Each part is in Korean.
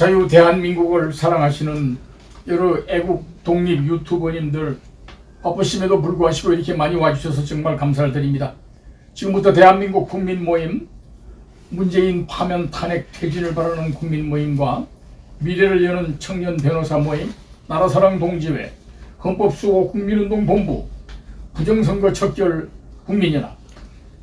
자유 대한민국을 사랑하시는 여러 애국 독립 유튜버님들 바쁘심에도 불구하시고 이렇게 많이 와주셔서 정말 감사를 드립니다. 지금부터 대한민국 국민 모임 문재인 파면 탄핵 퇴진을 바라는 국민 모임과 미래를 여는 청년 변호사 모임 나라사랑 동지회 헌법수호 국민운동 본부 부정선거 척결 국민연합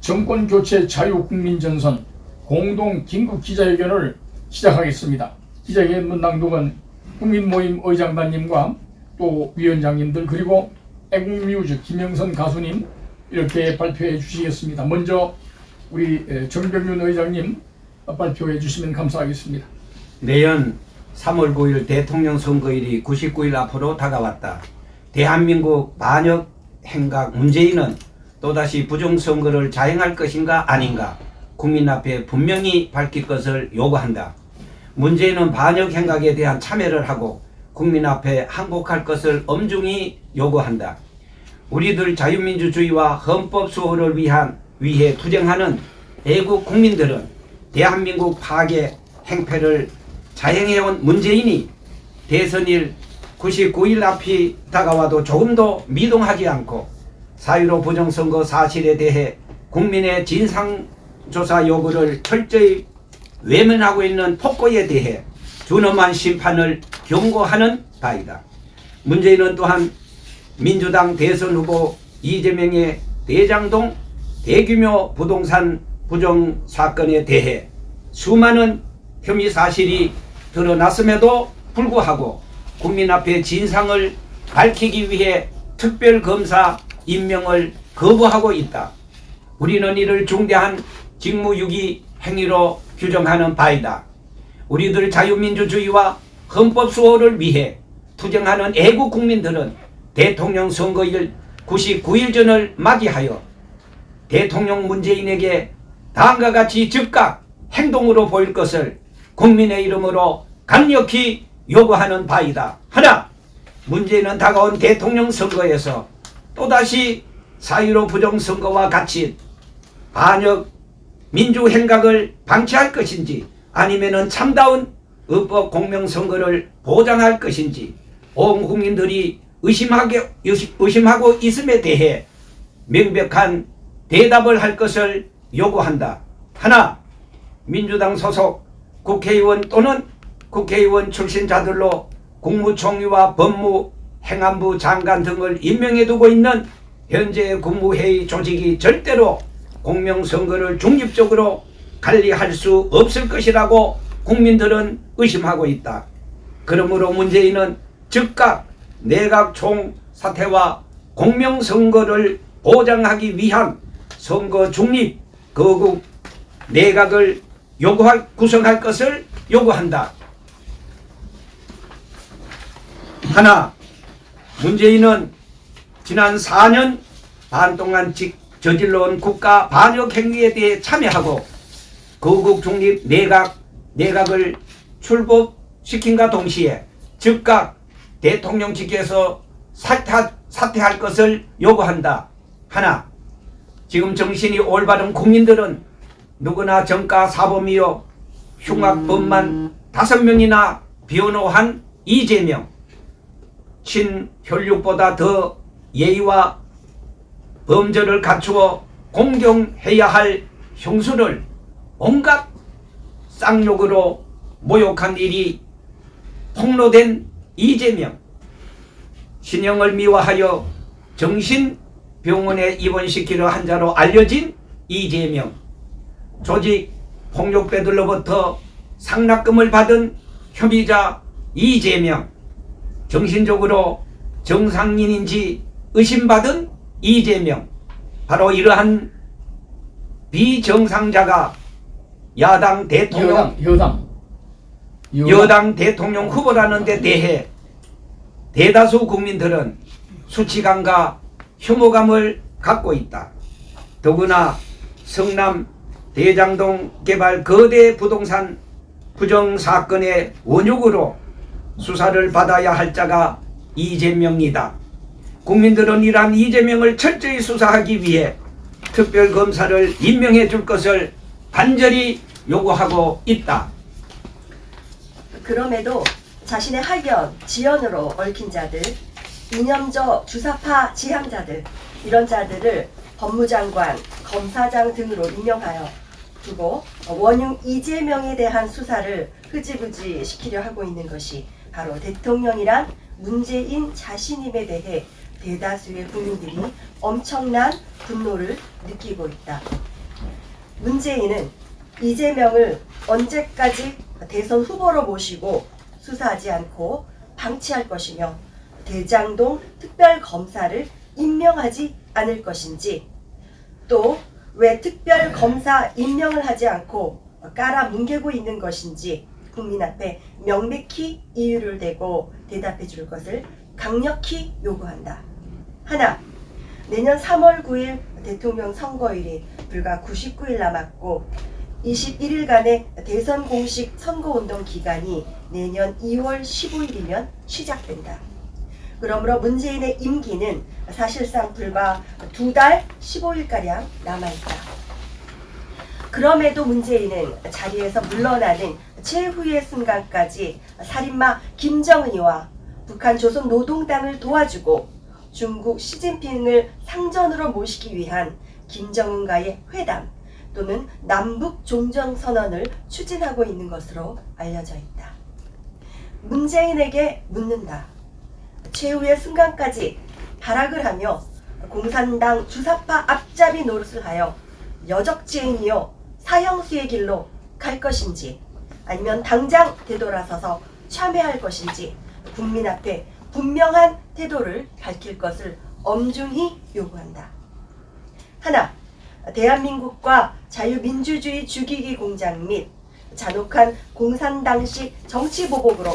정권 교체 자유 국민전선 공동 긴급 기자회견을 시작하겠습니다. 기자회견 낭독은 국민모임 의장단님과 또 위원장님들 그리고 애국뮤즈 김영선 가수님 이렇게 발표해 주시겠습니다. 먼저 우리 에, 정병윤 의장님 발표해 주시면 감사하겠습니다. 내년 3월 9일 대통령 선거일이 99일 앞으로 다가왔다. 대한민국 반역 행각 문재인은 또다시 부정선거를 자행할 것인가 아닌가 국민 앞에 분명히 밝힐 것을 요구한다. 문재인은 반역 행각에 대한 참여를 하고 국민 앞에 항복할 것을 엄중히 요구한다. 우리들 자유민주주의와 헌법 수호를 위한 위해 투쟁하는 애국 국민들은 대한민국 파괴 행패를 자행해온 문재인이 대선일 99일 앞이 다가와도 조금도 미동하지 않고 사유로 부정선거 사실에 대해 국민의 진상조사 요구를 철저히 외면하고 있는 폭거에 대해 준엄한 심판을 경고하는 바이다. 문재인은 또한 민주당 대선 후보 이재명의 대장동 대규모 부동산 부정 사건에 대해 수많은 혐의 사실이 드러났음에도 불구하고 국민 앞에 진상을 밝히기 위해 특별검사 임명을 거부하고 있다. 우리는 이를 중대한 직무유기 행위로 규정하는 바이다. 우리들 자유민주주의와 헌법 수호를 위해 투쟁하는 애국 국민들은 대통령 선거일 99일 전을 맞이하여 대통령 문재인에게 다음과 같이 즉각 행동으로 보일 것을 국민의 이름으로 강력히 요구하는 바이다. 하나, 문재인은 다가온 대통령 선거에서 또다시 사유로 부정선거와 같이 반역 민주 행각을 방치할 것인지 아니면은 참다운 의법 공명 선거를 보장할 것인지 온 국민들이 의심하게, 의심- 의심하고 있음에 대해 명백한 대답을 할 것을 요구한다. 하나, 민주당 소속 국회의원 또는 국회의원 출신자들로 국무총리와 법무 행안부 장관 등을 임명해 두고 있는 현재 국무회의 조직이 절대로 공명선거를 중립적으로 관리할 수 없을 것이라고 국민들은 의심하고 있다. 그러므로 문재인은 즉각 내각 총 사퇴와 공명선거를 보장하기 위한 선거 중립 거국 내각을 요구할 구성할 것을 요구한다. 하나 문재인은 지난 4년 반 동안 직- 저질러온 국가 반역 행위에 대해 참여하고 거국 중립 내각 내각을 출범시킨과 동시에 즉각 대통령직에서 사퇴, 사퇴할 것을 요구한다. 하나 지금 정신이 올바른 국민들은 누구나 정가 사범이요. 흉악범만 다섯 명이나 변호한 이재명. 친혈육보다 더 예의와 범죄를 갖추어 공경해야 할 형수를 온갖 쌍욕으로 모욕한 일이 폭로된 이재명. 신형을 미화하여 정신병원에 입원시키려 한 자로 알려진 이재명. 조직 폭력배들로부터 상납금을 받은 혐의자 이재명. 정신적으로 정상인인지 의심받은 이재명 바로 이러한 비정상자가 야당 대통령 여당 여당 여당 대통령 후보라는 데 대해 대다수 국민들은 수치감과 혐오감을 갖고 있다. 더구나 성남 대장동 개발 거대 부동산 부정 사건의 원흉으로 수사를 받아야 할 자가 이재명이다. 국민들은 이러한 이재명을 철저히 수사하기 위해 특별검사를 임명해 줄 것을 간절히 요구하고 있다. 그럼에도 자신의 학연, 지연으로 얽힌 자들, 이념적 주사파 지향자들 이런 자들을 법무장관, 검사장 등으로 임명하여 두고 원흉 이재명에 대한 수사를 흐지부지 시키려 하고 있는 것이 바로 대통령이란 문재인 자신임에 대해 대다수의 국민들이 엄청난 분노를 느끼고 있다. 문재인은 이재명을 언제까지 대선 후보로 모시고 수사하지 않고 방치할 것이며 대장동 특별검사를 임명하지 않을 것인지 또 왜 특별검사 임명을 하지 않고 깔아 뭉개고 있는 것인지 국민 앞에 명백히 이유를 대고 대답해 줄 것을 강력히 요구한다. 하나, 내년 3월 9일 대통령 선거일이 불과 99일 남았고 21일간의 대선 공식 선거운동 기간이 내년 2월 15일이면 시작된다. 그러므로 문재인의 임기는 사실상 불과 두 달 15일가량 남아있다. 그럼에도 문재인은 자리에서 물러나는 최후의 순간까지 살인마 김정은이와 북한 조선 노동당을 도와주고 중국 시진핑을 상전으로 모시기 위한 김정은과의 회담 또는 남북 종정선언을 추진하고 있는 것으로 알려져 있다. 문재인에게 묻는다. 최후의 순간까지 발악을 하며 공산당 주사파 앞잡이 노릇을 하여 여적지행이요 사형수의 길로 갈 것인지 아니면 당장 되돌아서서 참여할 것인지 국민 앞에 분명한 태도를 밝힐 것을 엄중히 요구한다. 하나, 대한민국과 자유민주주의 죽이기 공장 및 잔혹한 공산당식 정치보복으로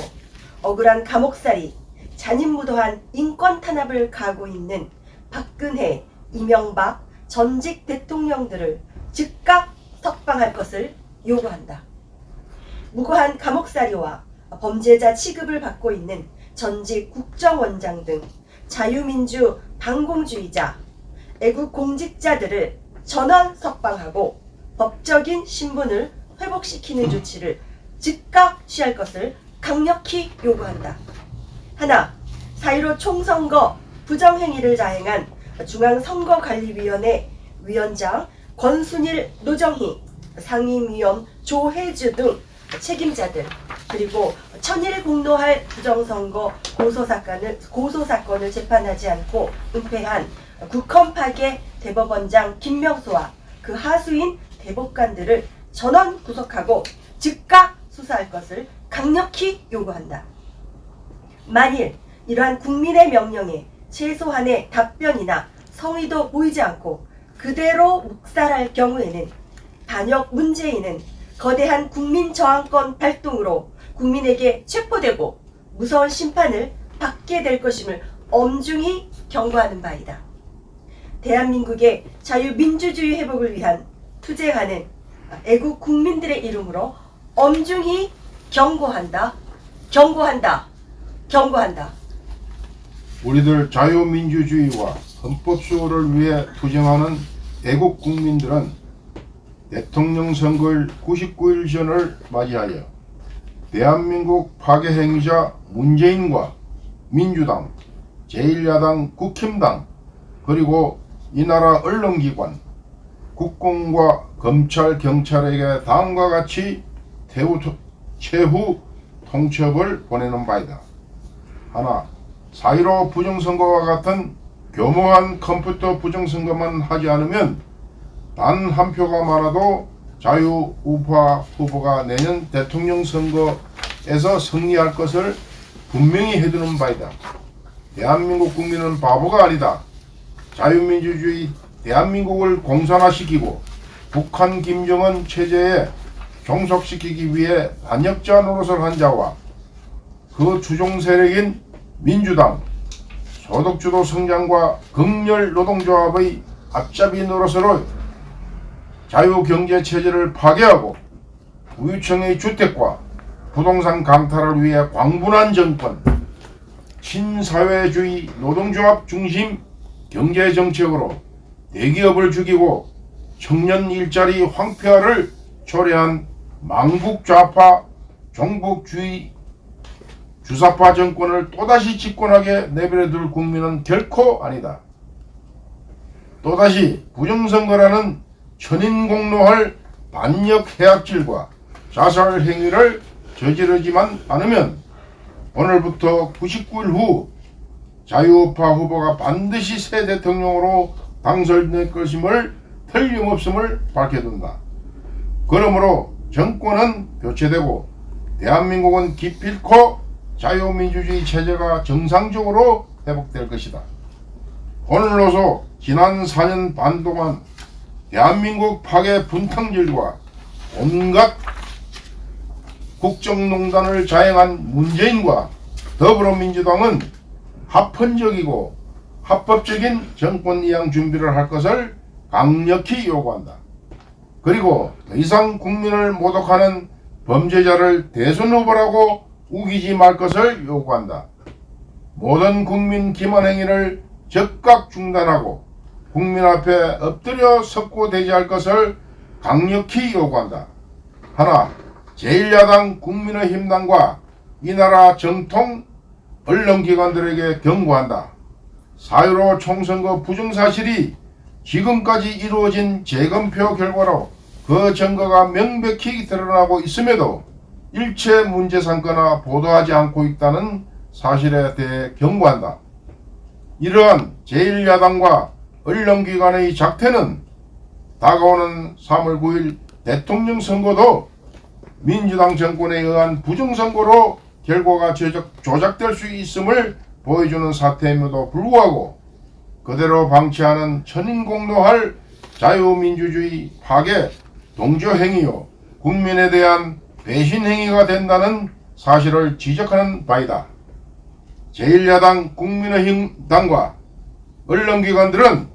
억울한 감옥살이, 잔인무도한 인권 탄압을 가하고 있는 박근혜, 이명박 전직 대통령들을 즉각 석방할 것을 요구한다. 무고한 감옥살이와 범죄자 취급을 받고 있는 전직 국정원장 등 자유민주 반공주의자, 애국 공직자들을 전원 석방하고 법적인 신분을 회복시키는 조치를 즉각 취할 것을 강력히 요구한다. 하나, 4.15 총선거 부정행위를 자행한 중앙선거관리위원회 위원장 권순일, 노정희, 상임위원 조혜주 등 책임자들 그리고 천일 공로할 부정선거 고소사건을 고소사건을 재판하지 않고 은폐한 국헌 파괴 대법원장 김명수와 그 하수인 대법관들을 전원 구속하고 즉각 수사할 것을 강력히 요구한다. 만일 이러한 국민의 명령에 최소한의 답변이나 성의도 보이지 않고 그대로 묵살할 경우에는 반역 문재인은 거대한 국민 저항권 발동으로 국민에게 체포되고 무서운 심판을 받게 될 것임을 엄중히 경고하는 바이다. 대한민국의 자유민주주의 회복을 위한 투쟁하는 애국 국민들의 이름으로 엄중히 경고한다. 경고한다. 경고한다. 우리들 자유민주주의와 헌법 수호를 위해 투쟁하는 애국 국민들은 대통령 선거일 99일 전을 맞이하여 대한민국 파괴 행위자 문재인과 민주당, 제1야당 국힘당, 그리고 이 나라 언론기관, 국공과 검찰, 경찰에게 다음과 같이 태후, 최후 통첩을 보내는 바이다. 하나, 4.15 부정선거와 같은 교모한 컴퓨터 부정선거만 하지 않으면 단 한 표가 많아도 자유우파 후보가 내년 대통령 선거에서 승리할 것을 분명히 해두는 바이다. 대한민국 국민은 바보가 아니다. 자유민주주의 대한민국을 공산화시키고 북한 김정은 체제에 종속시키기 위해 반역자 노릇을 한 자와 그 추종 세력인 민주당, 소득주도 성장과 극렬 노동조합의 앞잡이 노릇으로 자유경제 체제를 파괴하고 우유청의 주택과 부동산 강탈을 위해 광분한 정권, 친사회주의 노동조합 중심 경제 정책으로 대기업을 죽이고 청년 일자리 황폐화를 초래한 망국 좌파 종북주의 주사파 정권을 또다시 집권하게 내버려둘 국민은 결코 아니다. 또다시 부정선거라는 천인공노할 반역 해악질과 자살 행위를 저지르지만 않으면 오늘부터 99일 후 자유우파 후보가 반드시 새 대통령으로 당선될 것임을 틀림없음을 밝혀둔다. 그러므로 정권은 교체되고 대한민국은 기필코 자유민주주의 체제가 정상적으로 회복될 것이다. 오늘로서 지난 4년 반 동안 대한민국 파괴 분탕질과 온갖 국정농단을 자행한 문재인과 더불어민주당은 합헌적이고 합법적인 정권 이양 준비를 할 것을 강력히 요구한다. 그리고 더 이상 국민을 모독하는 범죄자를 대선 후보라고 우기지 말 것을 요구한다. 모든 국민 기만 행위를 즉각 중단하고 국민 앞에 엎드려 섰고 대지할 것을 강력히 요구한다. 하나, 제1야당 국민의힘당과 이 나라 정통 언론기관들에게 경고한다. 4.15 총선거 부정사실이 지금까지 이루어진 재검표 결과로 그 증거가 명백히 드러나고 있음에도 일체 문제 삼거나 보도하지 않고 있다는 사실에 대해 경고한다. 이러한 제1야당과 언론기관의 작태는 다가오는 3월 9일 대통령 선거도 민주당 정권에 의한 부정선거로 결과가 조작, 조작될 수 있음을 보여주는 사태임에도 불구하고 그대로 방치하는 천인공노할 자유민주주의 파괴 동조 행위요 국민에 대한 배신 행위가 된다는 사실을 지적하는 바이다. 제1야당 국민의힘당과 언론기관들은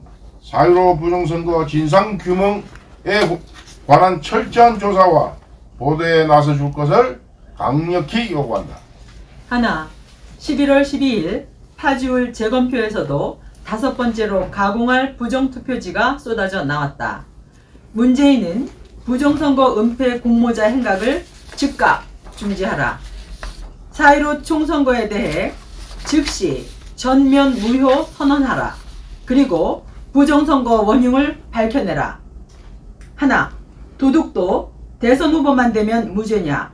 4.15 부정선거 진상규명에 관한 철저한 조사와 보도에 나서줄 것을 강력히 요구한다. 하나, 11월 12일 파주울 재검표에서도 다섯 번째로 가공할 부정투표지가 쏟아져 나왔다. 문재인은 부정선거 은폐 공모자 행각을 즉각 중지하라. 4.15 총선거에 대해 즉시 전면 무효 선언하라. 그리고 부정선거 원흉을 밝혀내라. 하나, 도둑도 대선 후보만 되면 무죄냐?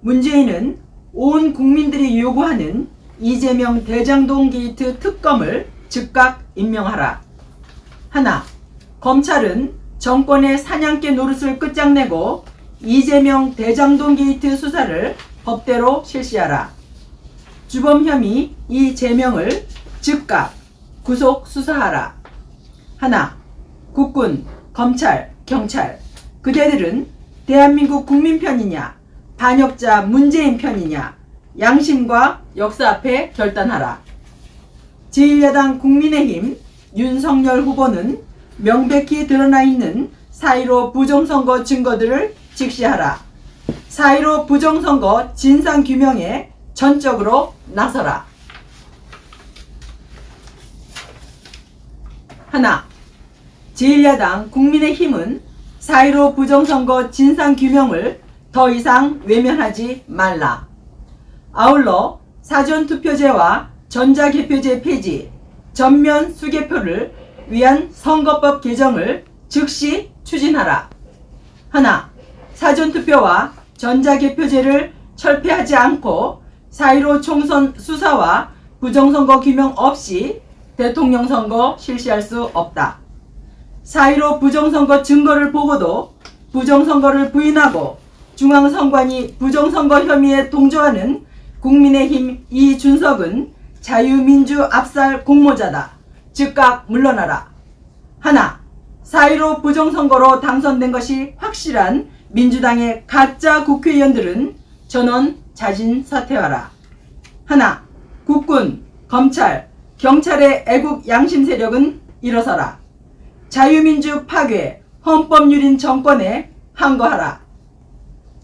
문재인은 온 국민들이 요구하는 이재명 대장동 게이트 특검을 즉각 임명하라. 하나, 검찰은 정권의 사냥개 노릇을 끝장내고 이재명 대장동 게이트 수사를 법대로 실시하라. 주범 혐의 이재명을 즉각 구속 수사하라. 하나, 국군, 검찰, 경찰, 그대들은 대한민국 국민 편이냐, 반역자 문재인 편이냐, 양심과 역사 앞에 결단하라. 제1야당 국민의힘 윤석열 후보는 명백히 드러나 있는 4.15 부정선거 증거들을 직시하라. 4.15 부정선거 진상규명에 전적으로 나서라. 하나, 제1야당 국민의힘은 4.15 부정선거 진상규명을 더 이상 외면하지 말라. 아울러 사전투표제와 전자개표제 폐지, 전면 수개표를 위한 선거법 개정을 즉시 추진하라. 하나, 사전투표와 전자개표제를 철폐하지 않고 4.15 총선 수사와 부정선거 규명 없이 대통령 선거 실시할 수 없다. 4.15 부정선거 증거를 보고도 부정선거를 부인하고 중앙선관위 부정선거 혐의에 동조하는 국민의힘 이준석은 자유민주 압살 공모자다. 즉각 물러나라. 하나, 4.15 부정선거로 당선된 것이 확실한 민주당의 가짜 국회의원들은 전원 자진 사퇴하라. 하나, 국군, 검찰, 경찰의 애국 양심 세력은 일어서라. 자유민주 파괴, 헌법유린 정권에 항거하라.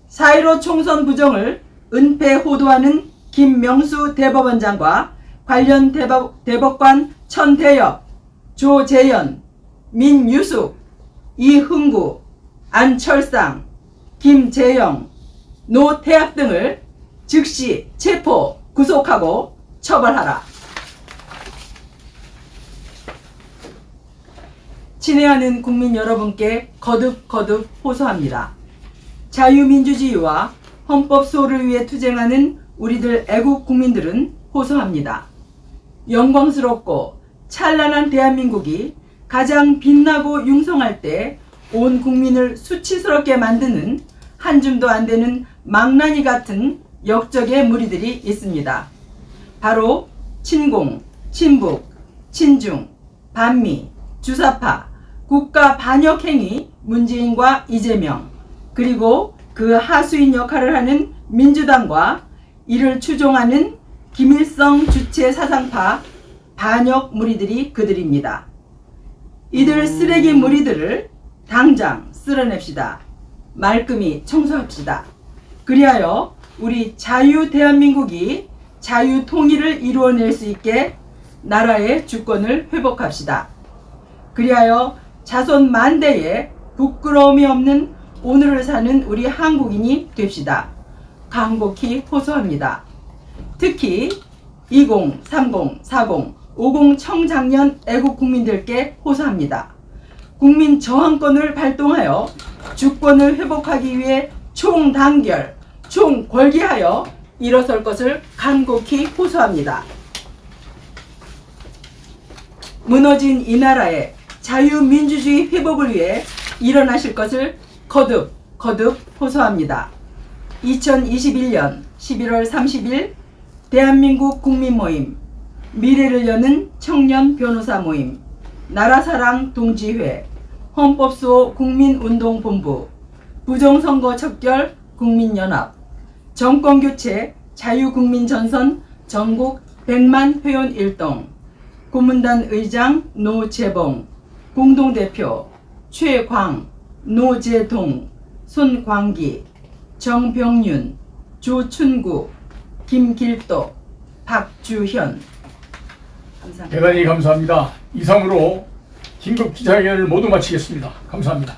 4.15 총선 부정을 은폐 호도하는 김명수 대법원장과 관련 대법, 대법관 천대엽, 조재현, 민유숙, 이흥구, 안철상, 김재영, 노태학 등을 즉시 체포, 구속하고 처벌하라. 친애하는 국민 여러분께 거듭거듭 호소합니다. 자유민주주의와 헌법 수호를 위해 투쟁하는 우리들 애국 국민들은 호소합니다. 영광스럽고 찬란한 대한민국이 가장 빛나고 융성할 때 온 국민을 수치스럽게 만드는 한 줌도 안 되는 망나니 같은 역적의 무리들이 있습니다. 바로 친공, 친북, 친중, 반미, 주사파, 국가 반역 행위 문재인과 이재명 그리고 그 하수인 역할을 하는 민주당과 이를 추종하는 김일성 주체 사상파 반역 무리들이 그들입니다. 이들 쓰레기 무리들을 당장 쓸어냅시다. 말끔히 청소합시다. 그리하여 우리 자유 대한민국이 자유 통일을 이루어낼 수 있게 나라의 주권을 회복합시다. 그리하여 자손 만대에 부끄러움이 없는 오늘을 사는 우리 한국인이 됩시다. 간곡히 호소합니다. 특히 20, 30, 40, 50 청장년 애국 국민들께 호소합니다. 국민 저항권을 발동하여 주권을 회복하기 위해 총단결, 총궐기하여 일어설 것을 간곡히 호소합니다. 무너진 이 나라의 자유민주주의 회복을 위해 일어나실 것을 거듭 거듭 호소합니다. 2021년 11월 30일 대한민국 국민 모임 미래를 여는 청년 변호사 모임 나라사랑 동지회 헌법수호 국민운동본부 부정선거 척결 국민연합 정권교체 자유국민전선 전국 100만 회원 일동 고문단 의장 노재봉 공동대표 최광 노재동 손광기 정병윤 조춘구 김길도 박주현 감사합니다. 대단히 감사합니다. 이상으로 긴급 기자회견을 모두 마치겠습니다. 감사합니다.